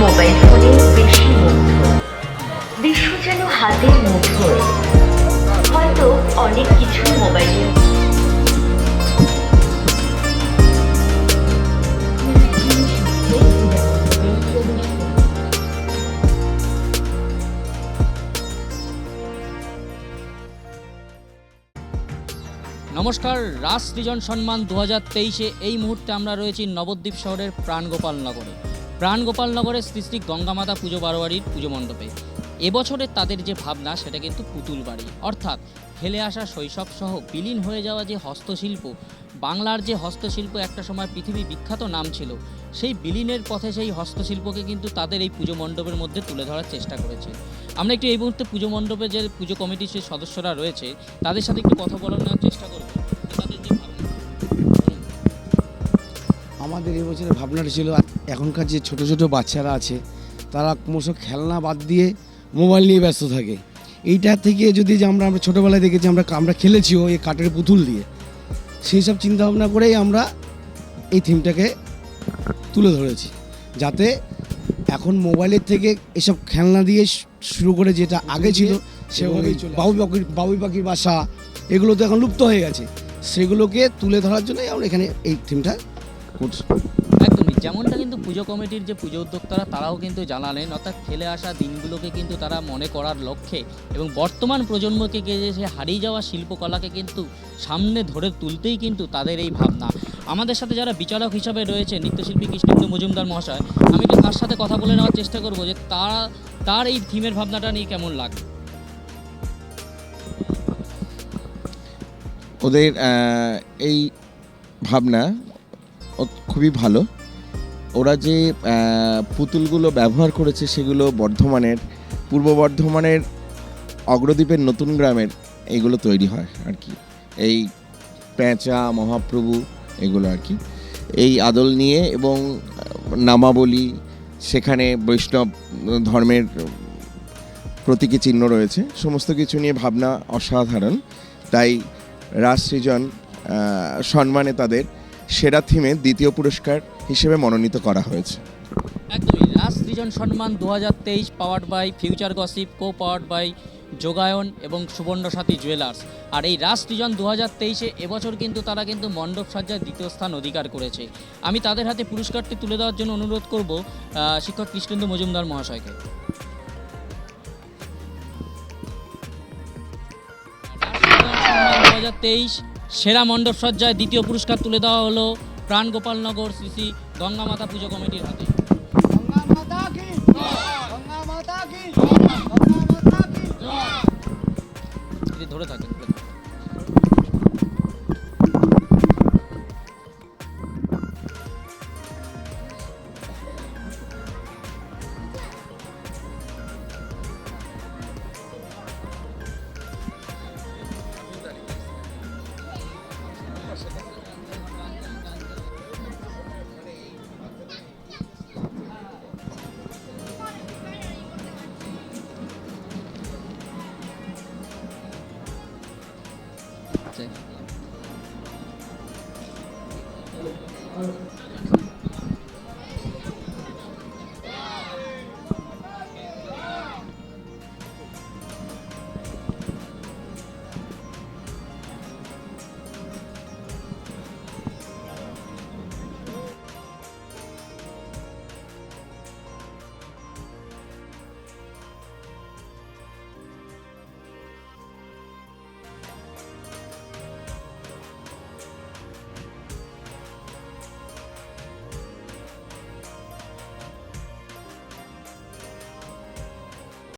Mobile ফোনে বেশি মুগ্ধ বিশ্ব যেন হাতের মুঠোয় হয়তো অনেক কিছু মোবাইলে। নমস্কার রাস সৃজন সম্মান দু হাজার তেইশে এই মুহূর্তে আমরা রয়েছি নবদ্বীপ শহরের প্রাণগোপাল নগরে প্রাণগোপাল নগরের শ্রী শ্রী গঙ্গামাতা পুজো বারোয়ারির পুজো মণ্ডপে। এবছরের তাদের যে ভাবনা, সেটা কিন্তু পুতুল বাড়ি। অর্থাৎ ফেলে আসা শৈশব সহ বিলীন হয়ে যাওয়া যে হস্তশিল্প, বাংলার যে হস্তশিল্প একটা সময় পৃথিবী বিখ্যাত নাম ছিল, সেই বিলীনের পথে সেই হস্তশিল্পকে কিন্তু তাদের এই পুজো মণ্ডপের মধ্যে তুলে ধরার চেষ্টা করেছে। আমরা একটু এই মুহূর্তে পুজো মণ্ডপে যে পুজো কমিটির যে সদস্যরা রয়েছে, তাদের সাথে একটু কথা বলার চেষ্টা করব। তাদের যে আমাদের এবছরের ভাবনাটা ছিল এখনকার যে ছোট ছোট বাচ্চারা আছে, তারা ক্রমশ খেলনা বাদ দিয়ে মোবাইল নিয়ে ব্যস্ত থাকে। এইটা থেকে যদি যে আমরা আমরা ছোটোবেলায় দেখেছি, আমরা আমরা খেলেছিও এই কাঠের পুতুল দিয়ে। সেই সব চিন্তা ভাবনা করেই আমরা এই থিমটাকে তুলে ধরেছি, যাতে এখন মোবাইলের থেকে এসব খেলনা দিয়ে শুরু করে যেটা আগে ছিল, সেভাবেই বাবু পাখির, বাবুই পাখির বাসা, এগুলো তো এখন লুপ্ত হয়ে গেছে। সেগুলোকে তুলে ধরার জন্যই আমরা এখানে এই থিমটা একদমই। যেমনটা কিন্তু পুজো কমিটির যে পুজো উদ্যোক্তারা তারাও কিন্তু জানালেন অর্থাৎ ফেলে আসা দিনগুলোকে কিন্তু তারা মনে করার লক্ষ্যে এবং বর্তমান প্রজন্মকে যে সে হারিয়ে যাওয়া শিল্পকলাকে কিন্তু সামনে ধরে তুলতেই কিন্তু তাদের এই ভাবনা। আমাদের সাথে যারা বিচারক হিসাবে রয়েছে নৃত্যশিল্পী কৃষ্ণেন্দু মজুমদার মহাশয় আমি একটু তার সাথে কথা বলে নেওয়ার চেষ্টা করব যে তারা তার এই থিমের ভাবনাটা নিয়ে কেমন লাগে ওদের এই ভাবনা খুবই ভালো। ওরা যে পুতুলগুলো ব্যবহার করেছে সেগুলো বর্ধমানের, পূর্ব বর্ধমানের অগ্রদ্বীপের নতুন গ্রামের এইগুলো তৈরি হয় আর কি। এই পেঁচা, মহাপ্রভু এগুলো আর কি। এই আদল নিয়ে এবং নামাবলী, সেখানে বৈষ্ণব ধর্মের প্রতীকী চিহ্ন রয়েছে। সমস্ত কিছু নিয়ে ভাবনা অসাধারণ। তাই রাজ সৃজন সম্মানে তাদের সেরা থিমে দ্বিতীয় পুরস্কার হিসেবে মনোনীত করা হয়েছে। একদমই। রাজ সৃজন সম্মান দু হাজার তেইশ powered by future gossip co powered by Jogayan এবং সুবর্ণ সাথী জুয়েলার্স আর এই রাজ সৃজন দু হাজার তেইশে এবছর কিন্তু তারা কিন্তু মণ্ডপ সজ্জায় দ্বিতীয় স্থান অধিকার করেছে। আমি তাদের হাতে পুরস্কারটি তুলে দেওয়ার জন্য অনুরোধ করব শিক্ষক কৃষ্ণেন্দু মজুমদার মহাশয়কে। দু হাজার তেইশ সেরা মণ্ডপ সজ্জায় দ্বিতীয় পুরস্কার তুলে দেওয়া হলো প্রাণগোপালনগর শ্রী শ্রী গঙ্গামাতা পুজো কমিটির হাতে। ধরে থাকেন। 응.